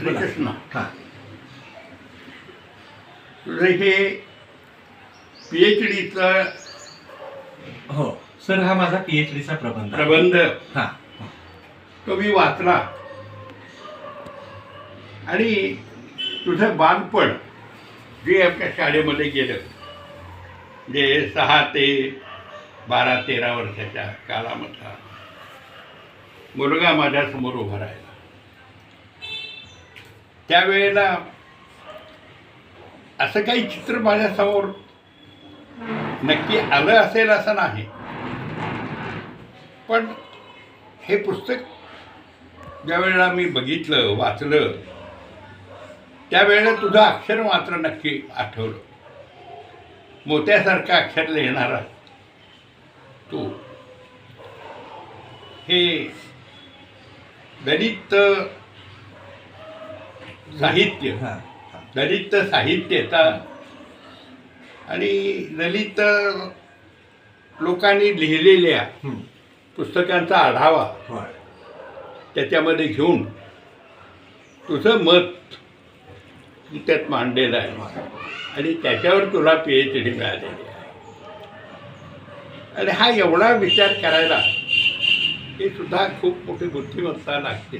श्रीकृष्ण. हा. तुझं हे पी एच डीचा हो सर हा माझा पीएच डीचा प्रबंध. आहे. प्रबंध. हा. तो मी वाचला. आणि तुझं बालपण जे आपल्या शाळेमध्ये गेलं जे सहा ते बारा तेरा वर्षाच्या काळामधला मुलगा माझ्यासमोर उभा राहिला. त्यावेळेला असं काही चित्र माझ्यासमोर नक्की आलं असेल असं नाही. पण हे पुस्तक ज्या वेळेला मी बघितलं वाचलं त्यावेळेला तुझं अक्षर मात्र नक्की आठवलं. मोत्यासारखं अक्षर लिहिणारा तू. हे दलित साहित्य. दलित साहित्याचा आणि दलित लोकांनी लिहिलेल्या. पुस्तकांचा आढावा त्याच्यामध्ये घेऊन तुझं मत त्यात मांडलेलं आहे. आणि त्याच्यावर तुला पी एच डी मिळालेली आहे आणि हा एवढा विचार करायला हे सुद्धा खूप मोठी बुद्धिमत्ता लागते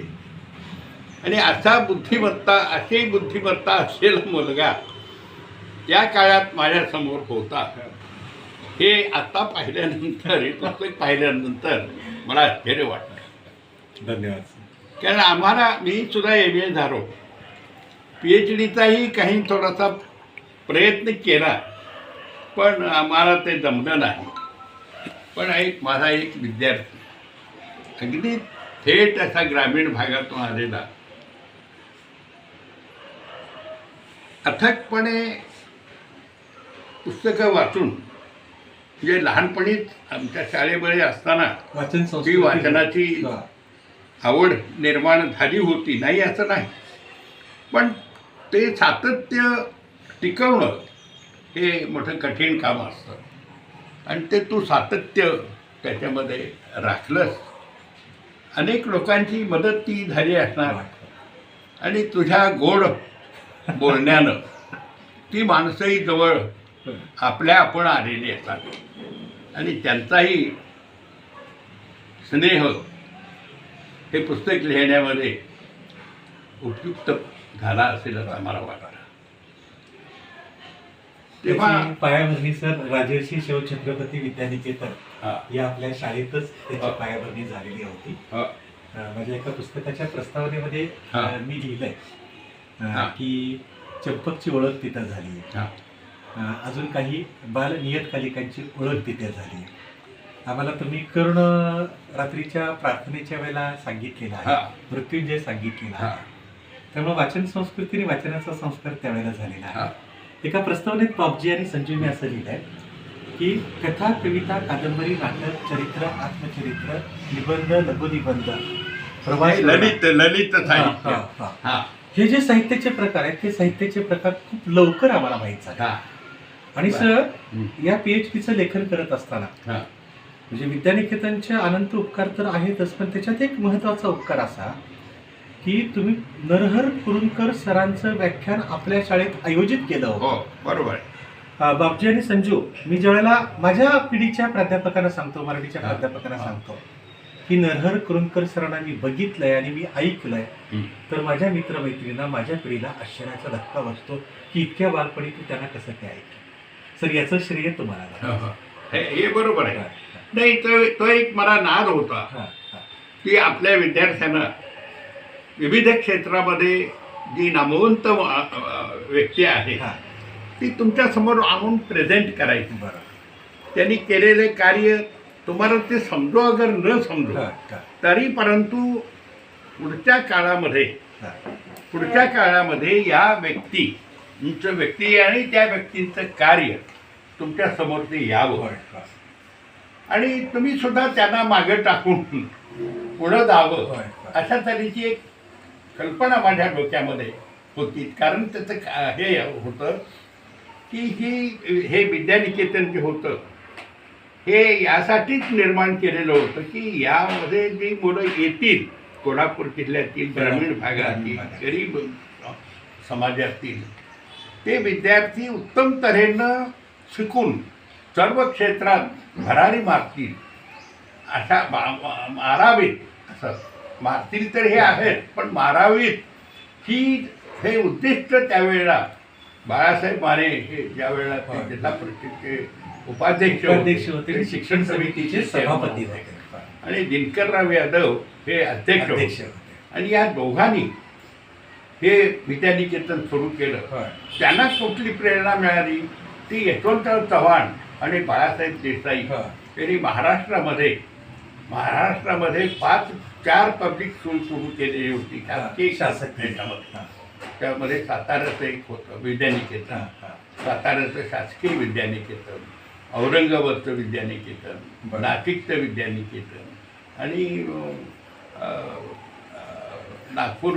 आणि असा बुद्धिमत्ता अशी बुद्धिमत्ता असलेला मुलगा त्या काळात माझ्यासमोर होता. हे आता पाहिल्यानंतर हे पुस्तक पाहिल्यानंतर मला आश्चर्य वाटलं धन्यवाद. कारण आम्हाला मी सुद्धा एम ए झालो पी एच डीचाही काही थोडासा प्रयत्न केला पण आम्हाला ते जमलं नाही. पण एक माझा एक विद्यार्थी अगदी थेट असा ग्रामीण भागातून आलेला अथकपणे पुस्तकं वाचून म्हणजे लहानपणीच आमच्या शाळेमध्ये असताना वाचन ती संस्कृती वाचनाची हा. आवड निर्माण झाली होती. नाही असं नाही. पण ते सातत्य टिकवणं हे मोठं कठीण काम असतं. आणि ते तू सातत्य त्याच्यामध्ये राखलंस. अनेक लोकांची मदत ती झाली असणार. आणि तुझ्या गोड बोलण्यानं. ती माणसंही जवळ आपल्या आपण आलेली असतात. आणि त्यांचाही स्नेह हे पुस्तक लिहिण्यामध्ये उपयुक्त झाला असेल असं मला वाटतं. तेव्हा पायाभरणी सर राजर्षी शिवछत्रपती विद्यानिकेतन हा, या आपल्या शाळेतच त्याची. पायाभरणी झालेली होती. हा, माझ्या एका पुस्तकाच्या प्रस्तावनेमध्ये मी लिहिलंय. की चंपकची ओळख तिथं झाली. अजून काही बाल नियतकालिकांची ओळख तिथे झाली. आम्हाला तुम्ही कर्ण रात्रीच्या प्रार्थनेच्या वेळेला सांगितलेला. आहे. मृत्युंजय सांगितलेला आहे. त्यामुळे वाचन संस्कृती आणि वाचनाचा संस्कार त्यावेळेला झालेला. आहे. एका प्रस्तावनेत बापजी आणि संजीवनी असं लिहिलंय की कथा कविता कादंबरी नाटक चरित्र आत्मचरित्र निबंध लघुनिबंध प्रवास ललित ललित हा, जे साहित्याचे प्रकार आहेत ते साहित्याचे प्रकार खूप लवकर आम्हाला माहीत झाले आणि. सर या पीएचडीचं लेखन करत असताना म्हणजे विद्यानिकेतनचे अनंत उपकार तर आहेतच पण त्याच्यात एक महत्त्वाचा उपकार असा की तुम्ही नरहर कुरुंकर सरांचं व्याख्यान आपल्या शाळेत आयोजित केलं होतं हो बरोबर बापजी आणि संजू मी ज्यावेळेला माझ्या पिढीच्या प्राध्यापकांना सांगतो मराठीच्या. प्राध्यापकांना. सांगतो की नरहर कुरुंकर सरांना मी बघितलंय आणि मी ऐकलंय. तर माझ्या मित्रमैत्रिणींना माझ्या पिढीला आश्चर्याचा धक्का बसतो की इतक्या बालपणी तू त्यांना कसं काय ऐकलं? सर याचं श्रेय तुम्हाला हो. हो. हे हे बरोबर आहे. नाही तो तो एक मला नाद होता. की आपल्या विद्यार्थ्यांना विविध क्षेत्रामध्ये जी नामवंत व्यक्ती आहे हा, ती तुमच्यासमोर आणून प्रेझेंट करायची. बरं. त्यांनी केलेले कार्य तुम्हाला ते समजो अगर न समजो तरी परंतु पुढच्या काळामध्ये. पुढच्या काळामध्ये या व्यक्तीचं व्यक्ती आणि त्या व्यक्तींचं कार्य तुमच्यासमोर ते यावं. आणि तुम्ही सुद्धा त्यांना मागे टाकून पुढं जावं. अशा तऱ्हेची एक कल्पना माझ्या डोक्यामध्ये होती कारण त्याचं का- हे होतं की ही हे विद्यानिकेतन जे होतं हे यासाठीच निर्माण केलेलं होतं की यामध्ये जी मुलं येतील कोल्हापूर जिल्ह्यातील ग्रामीण भागातील. गरीब समाजातील ते विद्यार्थी उत्तम तऱ्हेनं शिकून सर्व क्षेत्रात भरारी मारतील. अशा मारावीत. असं. मारतील तर हे आहेत पण मारावीत. ही हे उद्दिष्ट त्यावेळेला बाळासाहेब माने हे ज्या वेळेला ते होय. जिल्हा परिषदचे उपाध्यक्ष उपाध्यक्ष होते शिक्षण समितीचे सभापती आणि दिनकरराव यादव हे अध्यक्ष अध्यक्ष होते आणि या दोघांनी हे विद्यानिकेतन सुरू केलं होय. त्यांना कुठली प्रेरणा मिळाली ती यशवंतराव चव्हाण आणि बाळासाहेब देसाई. यांनी महाराष्ट्रामध्ये महाराष्ट्रामध्ये पाच चार पब्लिक स्कूल सुरू केलेली होती शासकीय शासकीय याच्यामध्ये. हा, त्यामध्ये साताऱ्याचं एक होतं हा, विद्यानिकेतन हा. साताऱ्याचं शासकीय विद्यानिकेतन औरंगाबादचं विद्यानिकेतन बरं. नाशिकचं विद्यानिकेतन आणि अं, नागपूर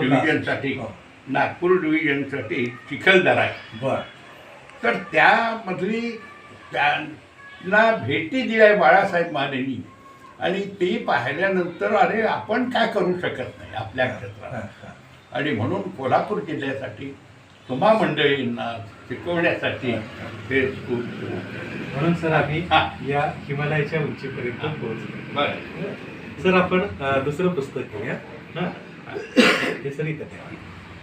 डिव्हिजनसाठी. नागपूर डिव्हिजनसाठी चिखलदरा आहे बर तर त्यामधली त्यांना भेटी दिल्या बाळासाहेब मानेनी आणि ते पाहिल्यानंतर अरे आपण काय करू शकत नाही आपल्या क्षेत्रात. आणि म्हणून कोल्हापूर जिल्ह्यासाठी तुम्हा मंडळींना शिकवण्यासाठी हे केलं. म्हणून सर आम्ही. या हिमालयाच्या उंचीपर्यंत पोहोचलो बरं सर आपण दुसरं पुस्तक घेऊया हा. हे सर इथं ठेवा.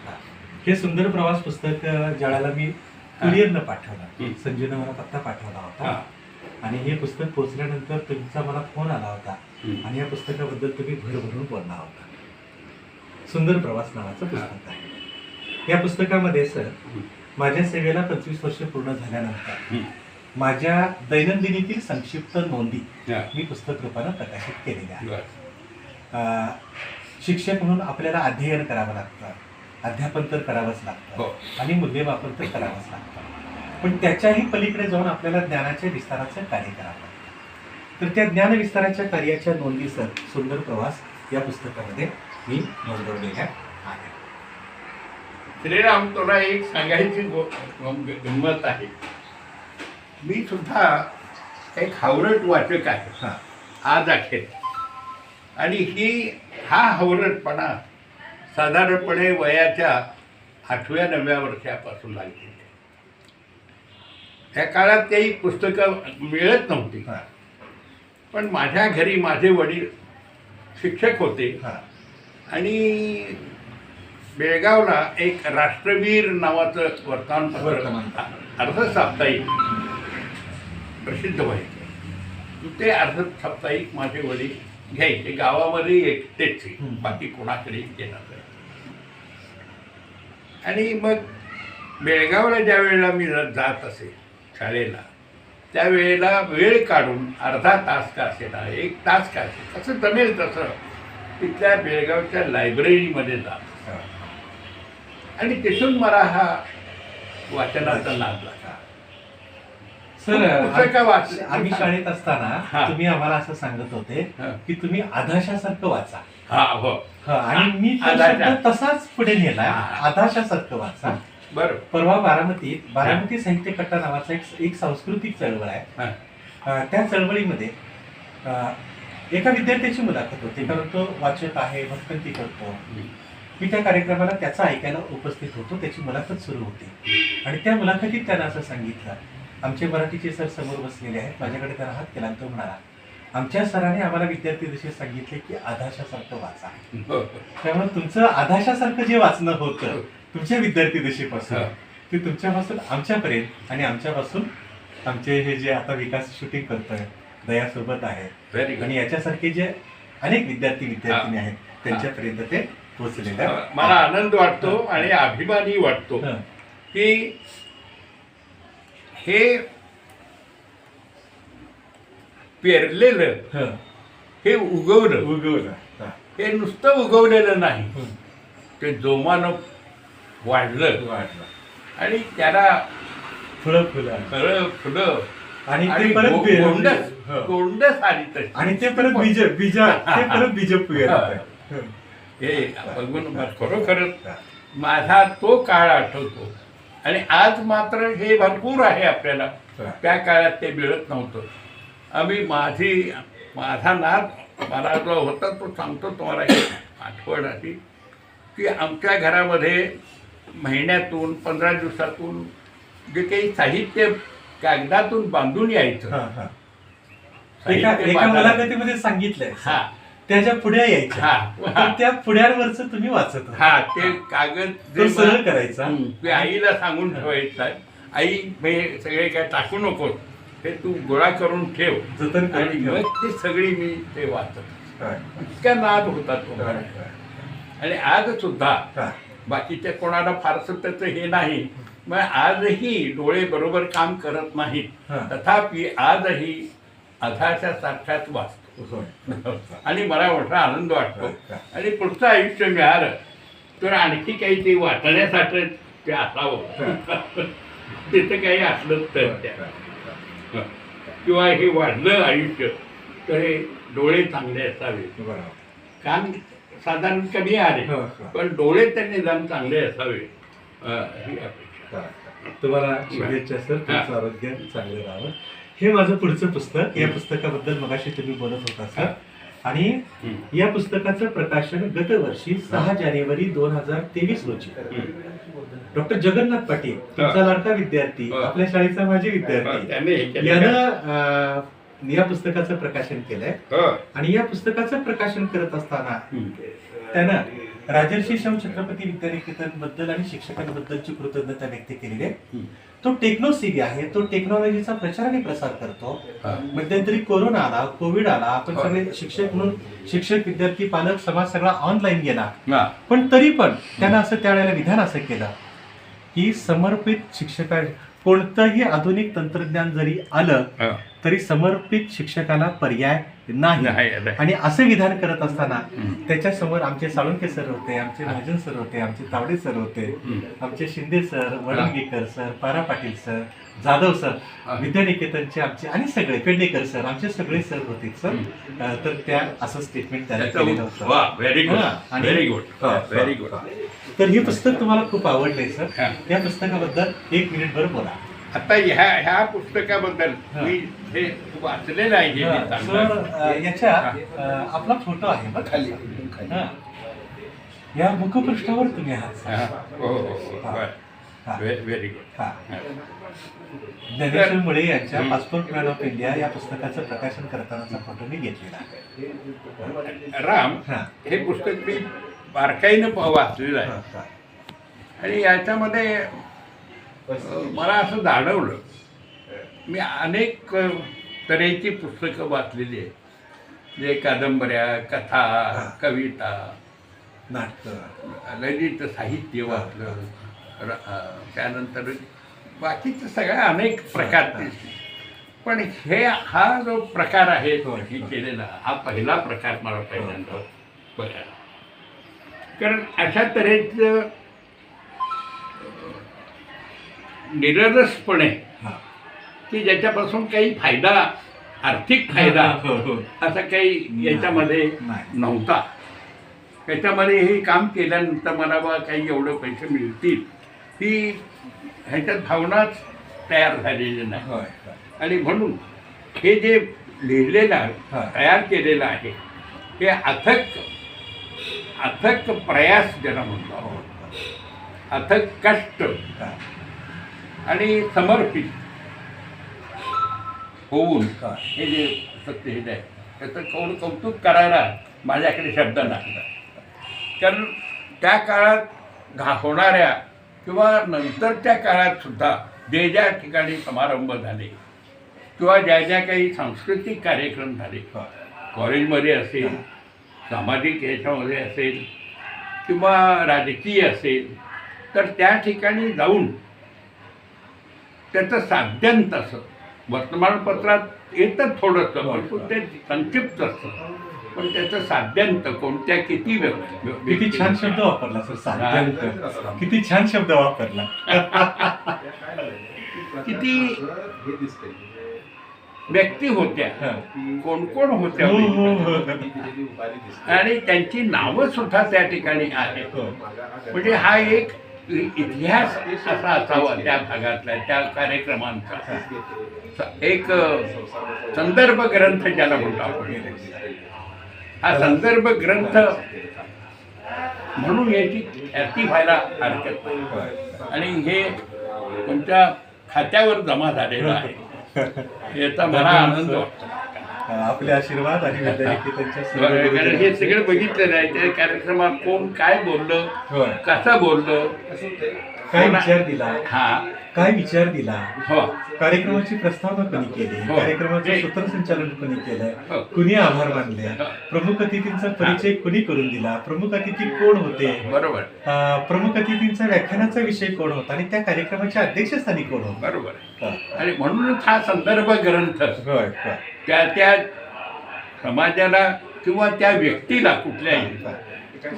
हा. सुंदर प्रवास पुस्तक अ, ज्यावेळेला मी कुरिअरनं पाठवलं. संजूनं मला पत्ता पाठवला. होता आणि हे पुस्तक पोचल्यानंतर तुमचा मला फोन आला होता. आणि या पुस्तकाबद्दल तुम्ही भरभरून बोलला होता सुंदर प्रवास नावाचं पुस्तक आहे या पुस्तकामध्ये सर. माझ्या सेवेला पंचवीस वर्ष पूर्ण झाल्यानंतर. माझ्या दैनंदिनीतील संक्षिप्त नोंदी हा. मी पुस्तक रूपानं प्रकाशित केलेल्या आहेत. शिक्षक म्हणून आपल्याला अध्ययन करावं लागतं अध्यापन तर करावंच लागतं हो. आणि मूल्यमापन तर करावंच लागतं. पण त्याच्याही पलीकडे जाऊन आपल्याला ज्ञानाच्या विस्ताराचं कार्य करावं लागतं. तर त्या ज्ञान विस्ताराच्या कार्याच्या नोंदी सर सुंदर प्रवास या पुस्तकामध्ये मी नोंदवलेल्या आहेत. श्रीराम तुला एक सांगायची गंमत आहे. मी सुद्धा एक हावरट वाचक आहे. हां. आज अखेर. आणि ही हा हवरटपणा साधारणपणे वयाच्या आठव्या नवव्या वर्षापासून लागली. त्या काळात काही पुस्तकं मिळत नव्हती. हां. पण माझ्या घरी माझे वडील शिक्षक होते. हां. आणि बेळगावला एक राष्ट्रवीर नावाचं वर्तमानपत्र वर्तमानपत्र. प्रसिद्ध व्हायचं ते अर्ध साप्ताहिक माझे वडील घ्यायचे. गावामध्ये एकटेच. बाकी कोणाकडे येणार आणि मग बेळगावला ज्या वेळेला मी जात असे शाळेला त्यावेळेला वेळ काढून अर्धा तास का असेना एक तास का असे कसं जमेल तसं तिथल्या बेळगावच्या लायब्ररीमध्ये जात. आणि तिथून मला हा वाचनाचा नाद लागला. सर. आम्ही शाळेत असताना. तुम्ही आम्हाला असं सांगत होते. की तुम्ही आधाशासारखं वाचा. हा आणि मी तसाच पुढे नेला. आधाशासारखं वाचा. बरं. परवा बारामतीत बारामती साहित्य कट्टा नावाचा एक सांस्कृतिक चळवळ आहे. त्या चळवळीमध्ये एका विद्यार्थ्याची मुलाखत होती. कारण तो वाचक आहे भटकंती करतो. मी त्या कार्यक्रमाला त्याचा ऐकायला उपस्थित होतो. त्याची मुलाखत सुरू होती. आणि त्या मुलाखतीत त्यानं असं सांगितलं आमचे मराठीचे सर समोर बसलेले आहेत माझ्याकडे त्याला हात केला तो म्हणाला आमच्या सरांनी आम्हाला विद्यार्थी दिवशी सांगितले की आधाशासारखं वाचा. त्यामुळे तुमचं आधाशासारखं जे वाचणं होतं तुमच्या विद्यार्थी दशेपासून हा. ते तुमच्यापासून आमच्यापर्यंत आणि आमच्यापासून आमचे हे जे आता विकास शूटिंग करतोय दयासोबत आहे आणि याच्यासारखे जे अनेक विद्यार्थी विद्यार्थिनी आहेत त्यांच्यापर्यंत ते पोहोचलेले. मला आनंद वाटतो आणि अभिमानी वाटतो. की हे पेरलेलं हं. उगवलं उगवलं. हा. नुसतं उगवलेलं नाही. ते जोमानं वाढलं वाढलं. आणि त्याला फुलं फुलं फळं फुलं आणि ते परत. गोंडस आली आणि ते परत बीज बीज ते परत बीज हे मला खरोखरच माझा तो काळ आठवतो आणि आज मात्र हे भरपूर आहे आपल्याला. त्या काळात ते मिळत नव्हतं. आम्ही माझी माझा नाद मला जो होता तो सांगतो तुम्हाला एक आठवण आली की आमच्या घरामध्ये महिन्यातून पंधरा दिवसातून जे काही साहित्य कागदातून बांधून यायचं. सांगितलंय. हा. त्याच्या पुढ्या यायच्या. हा. तर त्या पुढ्यांवरच तुम्ही वाचत होता. हा ते कागद तो जे सरळ मला- करायचा. हं, ते आईला सांगून ठेवायचं आई हे सगळे काय टाकू नकोस हे तू गोळा करून ठेव. जतन करून आणि ठेव. मग ते सगळी मी ते वाचत हा, इतका नाद होता तो आणि आज सुद्धा. बाकीच्या कोणाला फारसं त्याचं हे नाही. मग आजही डोळे बरोबर काम करत नाहीत. हा. तथापि आजही अधाच्या सारखाच वाचतो. आणि मला मोठा आनंद वाटतो. आणि पुढचं आयुष्य मिळालं तर आणखी काही ते वाचण्यासाठी ते असावं तिथं काही असलं तर त्या. किंवा हे वाढलं आयुष्य तर हे डोळे चांगले असावे. कान साधारण कमी आले हो, हो. पण डोळे तर निदान चांगले असावे ही अपेक्षा तुम्हाला शुभेच्छा सर तुमचं. आरोग्य चांगलं राहावं हे माझं पुढचं पुस्तक या पुस्तकाबद्दल मगाशी तुम्ही बोलत होता सर आणि. या पुस्तकाचं प्रकाशन गतवर्षी सहा जानेवारी दोन हजार तेवीस रोजी. डॉक्टर जगन्नाथ पाटील तुमचा लाडका विद्यार्थी. आपल्या शाळेचा माजी हं, विद्यार्थी यानं या पुस्तकाचं प्रकाशन केलंय. आणि या पुस्तकाचं प्रकाशन करत असताना. त्यानं राजर्षी शाहू छत्रपती विद्यानिकेतनबद्दल आणि शिक्षकांबद्दलची कृतज्ञता व्यक्त केलेली आहे. तो टेक्नो सिटी आहे तो टेक्नॉलॉजीचा प्रचार आणि प्रसार करतो हं. मध्यंतरी कोरोना आला कोविड आला आपण हो. सगळे शिक्षक म्हणून शिक्षक विद्यार्थी पालक समाज सगळा ऑनलाईन गेला हा. पण तरी पण त्यानं असं त्यावेळेला विधान असं केलं की समर्पित शिक्षका कोणतंही आधुनिक तंत्रज्ञान जरी आलं हं. तरी समर्पित शिक्षकाला पर्याय नाही. आणि असं विधान करत असताना. त्याच्यासमोर आमचे साळुंके सर होते आमचे महाजन सर होते आमचे तावडे सर होते. आमचे शिंदे सर वडंगेकर सर पारा पाटील सर जाधव सर. विद्यानिकेतनचे आमचे आणि सगळे पेडणेकर सर आमचे सगळे सर होते सर तर त्या असं स्टेटमेंट त्याचं- केलेलं होतं. तर हे पुस्तक तुम्हाला खूप आवडलंय सर. या पुस्तकाबद्दल एक मिनिट भर बोला आता ह्या ह्या पुस्तकाबद्दल. मी हे वाचलेलं आहे हे सर याच्या आपला फोटो आहे बघ खाली हा. या मुखपृष्ठावर तुम्ही आहात हा. हो हो हो व्हेरी गुड हा. ज्ञानेश्वर मुळे यांच्या. पासपोर्ट प्लॅन ऑफ इंडिया या पुस्तकाचं प्रकाशन करतानाचा फोटो मी घेतलेला आहे राम हा. हे पुस्तक मी बारकाईनं प- वाचलेलं आहे हा, हा. आणि याच्यामध्ये मला असं जाणवलं. मी अनेक तऱ्हेची पुस्तकं वाचलेली आहेत. जे कादंबऱ्या कथा कविता नाटकं ललित साहित्य वाचलं त्यानंतर बाकीचे सगळ्या अनेक प्रकारचे. पण हे हा जो प्रकार आहे तो हे केलेला हा पहिला प्रकार मला पहिल्यांदा बघायला. कारण अशा तऱ्हेचं हा. की ज्याच्यापासून काही फायदा आर्थिक फायदा हो, हो. असा काही याच्यामध्ये. नव्हता त्याच्यामध्ये हे काम केल्यानंतर मला बा काही एवढं पैसे मिळतील ही ह्याच्यात भावनाच तयार झालेली नाही. आणि म्हणून हे जे लिहिलेलं आहे. तयार केलेलं आहे हे अथक अथक प्रयास ज्याला म्हणतो हो. अथक कष्ट. आणि समर्पित होऊन हा. हे जे सत्य हे आहे त्याचं कौल कौतुक करायला माझ्याकडे शब्द नाही कारण त्या काळात घा होणाऱ्या किंवा नंतरच्या काळात सुद्धा जे ज्या ठिकाणी समारंभ झाले किंवा ज्या ज्या काही सांस्कृतिक कार्यक्रम झाले. कॉलेजमध्ये असेल सामाजिक याच्यामध्ये असेल किंवा राजकीय असेल तर त्या ठिकाणी जाऊन त्याचं साध्यंत असं. वर्तमानपत्रात येतं थोडंसं पण ते संक्षिप्त असतं. पण त्याचं साध्यंत कोणत्या किती व्यक्ती किती छान शब्द वापरला सर साध्यंत. किती छान शब्द वापरला. किती व्यक्ती होत्या हा. कोण कोण होत्या हो, हो, हो. आणि त्यांची नावं सुद्धा त्या ठिकाणी आहेत. हो. म्हणजे हा एक इतिहास असा असावा त्या भागातला त्या कार्यक्रमांचा. एक संदर्भ ग्रंथ ज्याला म्हणतो आपण. हा संदर्भ ग्रंथ म्हणून याची ख्याती व्हायला हरकत नाही. आणि हे तुमच्या खात्यावर जमा झालेलं आहे. याचा मला आनंद वाटतो. आपले आशीर्वाद आणि कारण हे सगळं बघितलेलं आहे त्या कार्यक्रमात कोण काय बोललं. कसं बोललं? काय विचार दिला. हा. काय विचार दिला. हो. कार्यक्रमाची प्रस्तावना कोणी केली? हो. कार्यक्रमाचं हे- सूत्रसंचालन कोणी हो. केलं कुणी आभार मानले? हो. प्रमुख अतिथींचा परिचय कुणी करून दिला? प्रमुख अतिथी कोण होते? बरोबर. अं, प्रमुख अतिथींचा व्याख्यानाचा विषय कोण होता? आणि त्या कार्यक्रमाच्या अध्यक्षस्थानी कोण होतं? बरोबर. हा. आणि म्हणूनच हा संदर्भ ग्रंथ होय, होय. त्या त्या समाजाला किंवा त्या व्यक्तीला कुठल्याही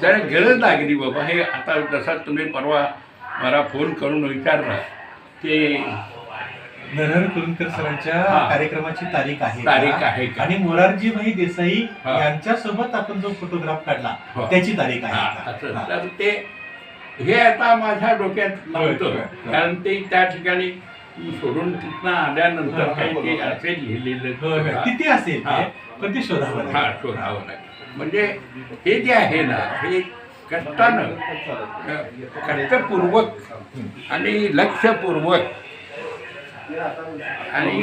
जरा गरज लागली बाबा हे आता जसा तुम्ही परवा मला फोन करून विचारला की नरहर कुरुंकर सरांच्या हा. कार्यक्रमाची तारीख आहे तारीख? आहे का? आणि मोरारजीभाई देसाई हा. यांच्यासोबत आपण जो फोटोग्राफ काढला हो. त्याची तारीख हा, आहे असं. का? हा. तर ते हे आता माझ्या डोक्यात नव्हतं होय, होय. कारण ते त्या ठिकाणी सोडून तिथनं आल्यानंतर हा, काही ते. असेल लिहिलेलं होय. किती असेल हा. ते पण ते शोधावं हा. शोधावं लागेल म्हणजे हे जे आहे ना हे कष्टानं कष्टपूर्वक आणि लक्षपूर्वक. आणि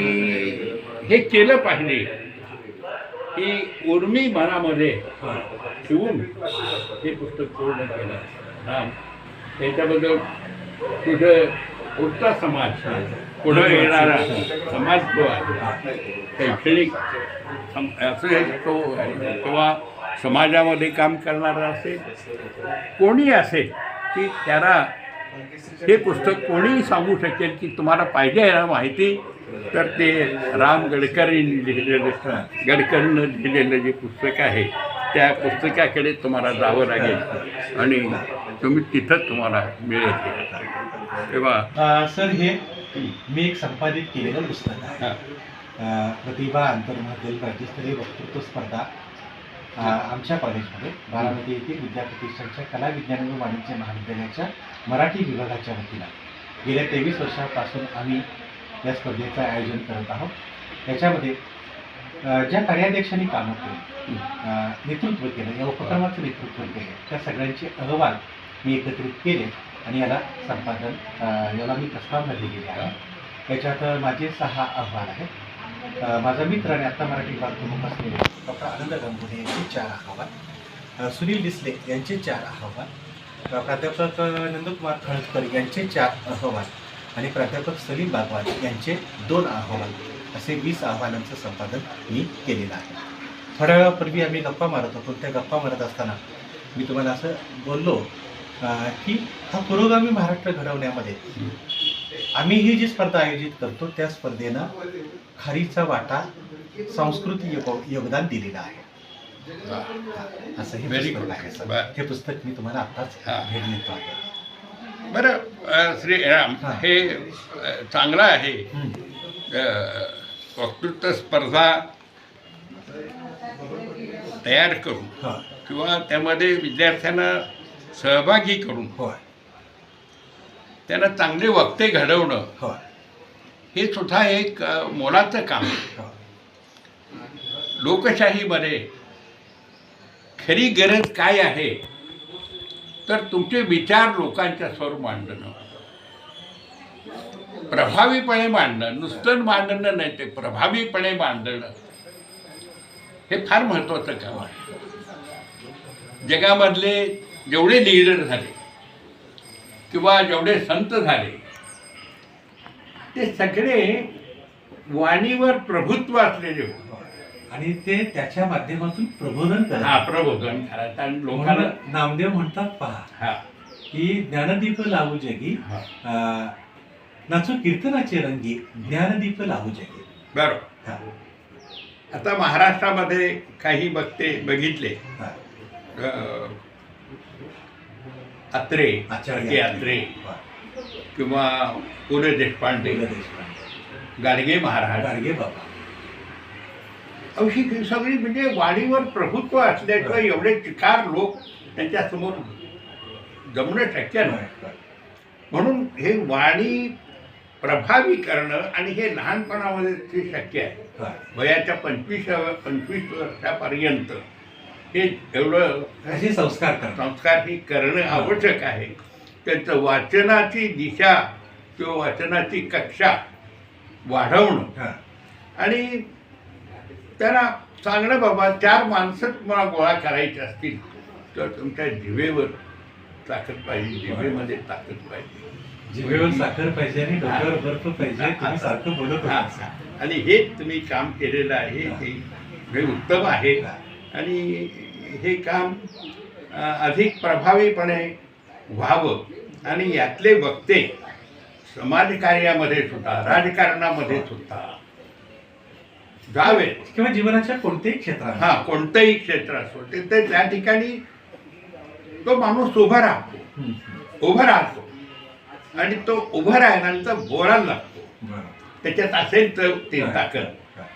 हे केलं पाहिजे की उर्मी मनामध्ये. ठेवून हे पुस्तक पूर्ण केलं. राम त्याच्याबद्दल तुझं पुढचा समाज पुढं येणारा समाज. जो आहे शैक्षणिक असेल तो किंवा समाजामध्ये काम करणारा असेल कोणी असेल की त्याला हे पुस्तक कोणीही सांगू शकेल की तुम्हाला पाहिजे आहे ना माहिती तर ते राम गडकरींनी लिहिलेलं गडकरीनं लिहिलेलं जे पुस्तक आहे त्या पुस्तकाकडे तुम्हाला जावं लागेल. आणि तुम्ही तिथंच तुम्हाला मिळेल. तेव्हा सर हे मी एक संपादित केलेलं पुस्तक आहे. प्रतिभा आंतरमधील राज्यस्तरीय वक्तृत्व स्पर्धा. आमच्या कॉलेजमध्ये बारामती येथील विद्याप्रतिष्ठानच्या कला विज्ञान व वाणिज्य महाविद्यालयाच्या मराठी विभागाच्या वतीनं गेल्या तेवीस वर्षापासून आम्ही या स्पर्धेचं आयोजन करत आहोत. याच्यामध्ये ज्या कार्याध्यक्षांनी कामं केली नेतृत्व केलं या उपक्रमाचं नेतृत्व केलं त्या सगळ्यांचे अहवाल मी एकत्रित केले आणि याला संपादन याला मी प्रस्तावना दिलेली आहे. याच्यात माझे सहा अहवाल आहेत. माझा मित्र आणि आत्ता मराठी विभाग असलेले डॉक्टर आनंद गंगुडे यांचे चार अहवाल सुनील डिसले यांचे चार अहवाल प्राध्यापक नंदकुमार खळदकर यांचे चार अहवाल आणि प्राध्यापक सलीम बागवान यांचे दोन अहवाल. असे वीस अहवालांचं संपादन मी केलेलं आहे. थोड्या वेळापूर्वी आम्ही गप्पा मारत होतो. त्या गप्पा मारत असताना मी तुम्हाला असं बोललो की हा पुरोगामी महाराष्ट्र घडवण्यामध्ये आम्ही ही जी स्पर्धा आयोजित करतो त्या स्पर्धेनं खारीचा वाटा सांस्कृतिक योग- योगदान दिलेलं आहे असं हे Very पुस्तक good. आहे सर. बरं. हे पुस्तक मी तुम्हाला आताच हा. भेट देतो आहे बरं अ, श्री राम हा. हे अ, चांगलं आहे हं. अ, वक्तृत्व स्पर्धा तयार करून किंवा त्यामध्ये विद्यार्थ्यांना सहभागी करून होय त्यांना चांगले वक्ते घडवणं होय हे सुद्धा एक मोलाचं काम आहे. होय लोकशाहीमध्ये खरी गरज काय आहे तर तुमचे विचार लोकांच्या समोर मांडणं. प्रभावीपणे मांडणं नुसतं मांडणं नाही ते प्रभावीपणे मांडणं. हे फार महत्त्वाचं काम आहे. जगामधले जेवढे लीडर झाले किंवा जेवढे संत झाले ते सगळे वाणीवर प्रभुत्व असलेले होते. आणि ते त्याच्या माध्यमातून प्रबोधन हा करतात प्रबोधन करायचं आणि लोकांना म्हणून नामदेव म्हणतात पहा हा. की ज्ञानदीप लावू जगी हा. अं, नाचू कीर्तनाचे रंगी ज्ञानदीप लावू जगी. बरोबर हा, आता महाराष्ट्रामध्ये काही बघते बघितले. हा. अ, अत्रे आचार्य के अत्रे. किंवा पु ल देशपांडे. गाडगे महाराज गाडगे बाबा अशी सगळी म्हणजे वाणीवर प्रभुत्व असल्याशिवाय एवढे चिकार लोक त्यांच्यासमोर जमणं शक्य नाही. म्हणून हे वाणी प्रभावी करणं आणि हे लहानपणामध्ये ते शक्य आहे. वयाच्या पंचवीस पंचवीस वर्षापर्यंत हे एवढं असे संस्कार करणं. संस्कार ही करणं आवश्यक आहे. त्यांचं वाचनाची दिशा किंवा वाचनाची कक्षा वाढवणं. आणि त्यांना सांगणं बाबा चार माणसं तुम्हाला गोळा करायची असतील तर तुमच्या जिभेवर ताकद पाहिजे जिभेमध्ये ताकद पाहिजे. जिभेवर साखर पाहिजे आणि डोक्यावर बर्फ पाहिजे तुम्ही सारखं बोलत आणि हेच तुम्ही काम केलेलं आहे हे. उत्तम आहे. आणि हे काम अधिक प्रभावीपणे व्हावं आणि यातले वक्ते समाजकार्यामध्ये सुद्धा राजकारणामध्ये सुद्धा जावेत किंवा जीवनाच्या कोणत्याही क्षेत्रात हा कोणतंही क्षेत्र असो ते ते त्या ठिकाणी तो माणूस उभा राहतो. उभा राहतो आणि तो उभा राहिल्यानंतर बोलायला लागतो बरं. त्याच्यात असेल तर ती. ताकद.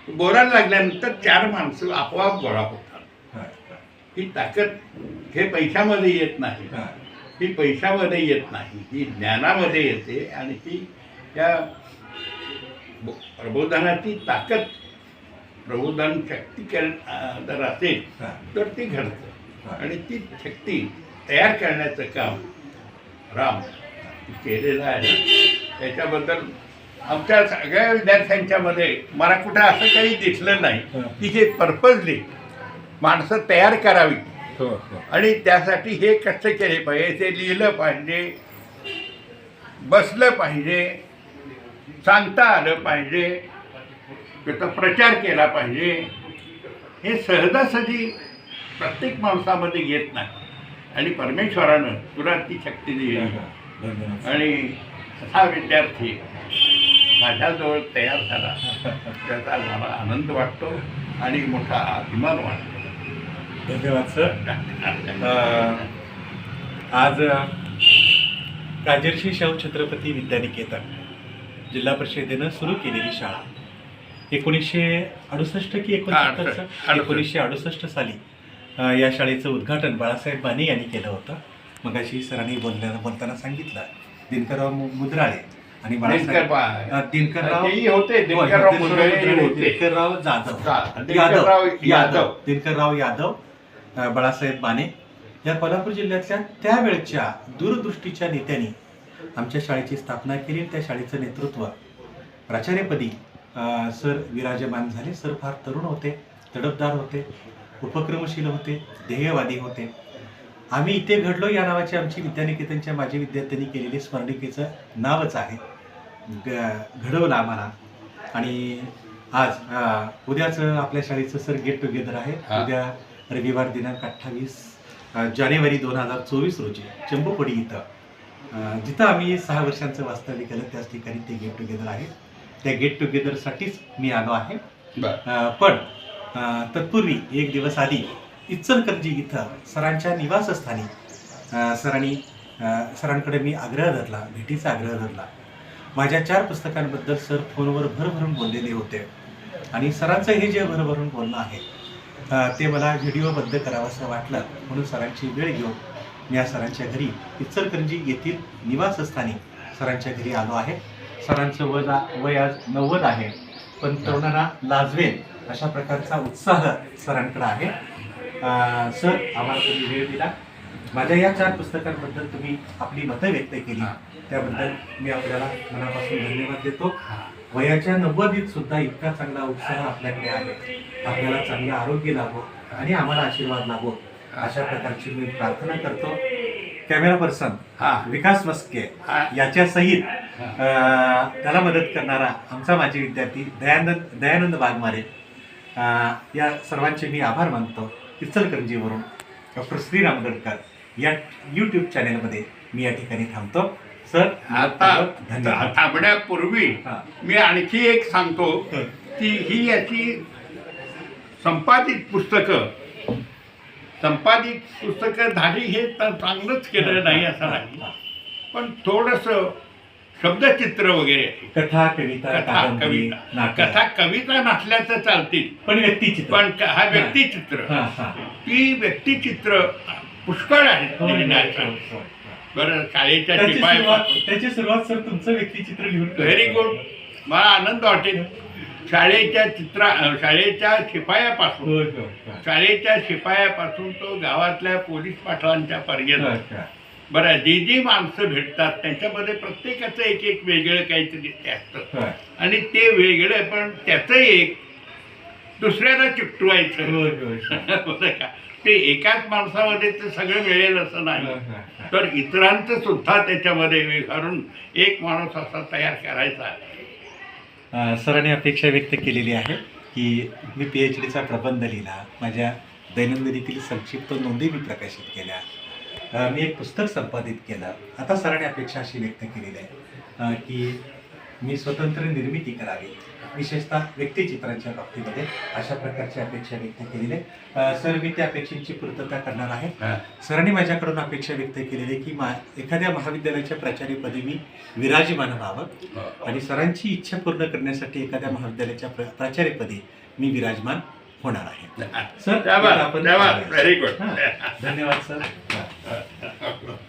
बोलायला लागल्यानंतर चार माणसं आपोआप गोळा होतात हा. ही ताकद हे पैशामध्ये येत नाही हा. ही पैशामध्ये येत नाही ही ज्ञानामध्ये येते आणि ती त्या प्रबोधनाची ताकद प्रबोधन शक्ती जर असेल हा. तर ती घडतं हा. आणि ती शक्ती तयार करण्याचं काम राम केलेलं आहे त्याच्याबद्दल आमच्या सगळ्या विद्यार्थ्यांच्यामध्ये मला कुठं असं काही दिसलं नाही हा. की जे पर्पजली माणसं तयार करावी. हो, हो. आणि त्यासाठी हे कष्ट केले पाहिजे ते लिहिलं पाहिजे बसलं पाहिजे सांगता आलं पाहिजे त्याचा प्रचार केला पाहिजे. हे सहजासहजी प्रत्येक माणसामध्ये येत नाही. आणि परमेश्वरानं तुला ती शक्ती दिली. आणि हा विद्यार्थी माझ्याजवळ तयार झाला. त्याचा मला आनंद वाटतो आणि मोठा अभिमान वाटतो. धन्यवाद सर आज राजर्षी शाहू छत्रपती विद्यानिकेतन जिल्हा परिषदेनं सुरू केलेली शाळा. एकोणीसशे अडुसष्ट की एकोणसत्तर? एकोणीसशे अडुसष्ट साली या शाळेचं उद्घाटन बाळासाहेब बाने यांनी केलं होतं. मगाशी सरांनी बोलल्या बोलताना सांगितलं दिनकरराव मुद्राळे आणि बाळासाहेब दिनकरराव तेही होते दिनकरराव जाधव. यादव. दिनकरराव यादव. बाळासाहेब बाने या कोल्हापूर जिल्ह्यातल्या त्यावेळच्या दूरदृष्टीच्या नेत्यांनी आमच्या शाळेची स्थापना केली. त्या शाळेचं नेतृत्व प्राचार्यपदी सर विराजमान झाले. सर फार तरुण होते तडफदार होते उपक्रमशील होते ध्येयवादी होते. आम्ही इथे घडलो या नावाची आमची विद्यानिकेतनच्या माजी विद्यार्थ्यांनी केलेली स्मरणिकेचं नावच आहे. ग- घडवलं आम्हाला. आणि आज उद्याच आपल्या शाळेचं सर गेट टुगेदर आहे. उद्या रविवार दिनांक अठ्ठावीस जानेवारी दोन हजार चोवीस रोजी चंबुपडी इथं. जिथं आम्ही सहा वर्षांचं वास्तव्य केलं त्याच ठिकाणी ते गेट टुगेदर आहे. त्या गेट टुगेदरसाठीच मी आलो आहे. पण तत्पूर्वी एक दिवस आधी इचलकरंजी इथं सरांच्या निवासस्थानी सरांनी सरांकडे मी आग्रह धरला भेटीचा आग्रह धरला. माझ्या चार पुस्तकांबद्दल सर फोनवर भरभरून बोललेले होते. आणि सरांचं हे जे भरभरून बोलणं आहे ते मला व्हिडिओबद्ध करावंसं वाटलं. म्हणून सरांची वेळ घेऊन मी या सरांच्या घरी इचलकरंजी येथील निवासस्थानी सरांच्या घरी आलो आहे. सरांचं वय वय आज नव्वद आहे. पण तरुणांना लाजवेल अशा प्रकारचा उत्साह सरांकडे आहे. सर आम्हाला तुम्ही वेळ दिला. माझ्या या चार पुस्तकांबद्दल तुम्ही आपली मतं व्यक्त केली. त्याबद्दल मी आपल्याला मनापासून धन्यवाद देतो. वयाच्या नव्वदीत सुद्धा इतका चांगला उत्साह आपल्याकडे आहे. आपल्याला चांगलं आरोग्य लाभो आणि आम्हाला आशीर्वाद लाभो अशा प्रकारची मी प्रार्थना करतो. कॅमेरा पर्सन हा. विकास मस्के हा. याच्या सहित त्याला मदत करणारा आमचा माजी विद्यार्थी दयानंद दयानंद अं, या सर्वांचे मी आभार मानतो. इचलकरंजीवरून डॉक्टर श्रीराम गडकर या यूट्यूब चॅनेलमध्ये मी या ठिकाणी थांबतो. सर आता धन्यवाद. थांबण्यापूर्वी हा. मी आणखी एक सांगतो की ही याची संपादित पुस्तकं संपादित पुस्तकं धाडी हे तर चांगलंच केलं नाही असं नाही. पण थोडंसं शब्दचित्र वगैरे. कथा कविता कथा कादंबरी कविता. नाटक. कथा कविता नसल्याचं चालतील. पण व्यक्तिचित्र. पण क- हा व्यक्तिचित्र. हा, हा. ती व्यक्तिचित्र पुष्कळ आहेत हो, हो, लिहिण्याचं. हो, हो. बरं शाळेच्या त्याची सुरुवात त्याची सुरुवात सर तुमचं व्यक्तिचित्र लिहून व्हेरी गुड मला आनंद वाटेल. शाळेच्या चित्रा अं, शाळेच्या शिपायापासून. होय होय शाळेच्या शिपायापासून तो गावातल्या पोलीस पाटलांच्या पर्यंत. बरं जी जी माणसं भेटतात त्यांच्यामध्ये प्रत्येकाचं एक एक वेगळं काहीतरी ते असतं. होय. आणि ते वेगळं पण त्याचं एक दुसऱ्याला चिकटवायचं. होय होय. बरं का? ते एकाच माणसामध्ये ते सगळं मिळेल असं नाही. तर इतरांचं सुद्धा त्याच्यामध्ये विचारून एक माणूस असा तयार करायचा सरांनी अपेक्षा व्यक्त केलेली आहे की मी पी एच डीचा प्रबंध लिहिला. माझ्या दैनंदिनीतील संक्षिप्त नोंदी मी प्रकाशित केल्या. मी एक पुस्तक संपादित केलं. आता सरांनी अपेक्षा अशी व्यक्त केलेली आहे की मी स्वतंत्र निर्मिती करावी. विशेषतः व्यक्तिचित्रांच्या बाबतीमध्ये अशा प्रकारची अपेक्षा व्यक्त केलेली आहे. सर मी त्या अपेक्षांची पूर्तता करणार आहे. सरांनी माझ्याकडून अपेक्षा व्यक्त केलेली आहे की मा एखाद्या महाविद्यालयाच्या प्राचार्यपदी मी विराजमान व्हावं आणि सरांची इच्छा पूर्ण करण्यासाठी एखाद्या महाविद्यालयाच्या प्र- प्राचार्यपदी मी विराजमान होणार आहे. सर आपण व्हेरी गुड धन्यवाद सर.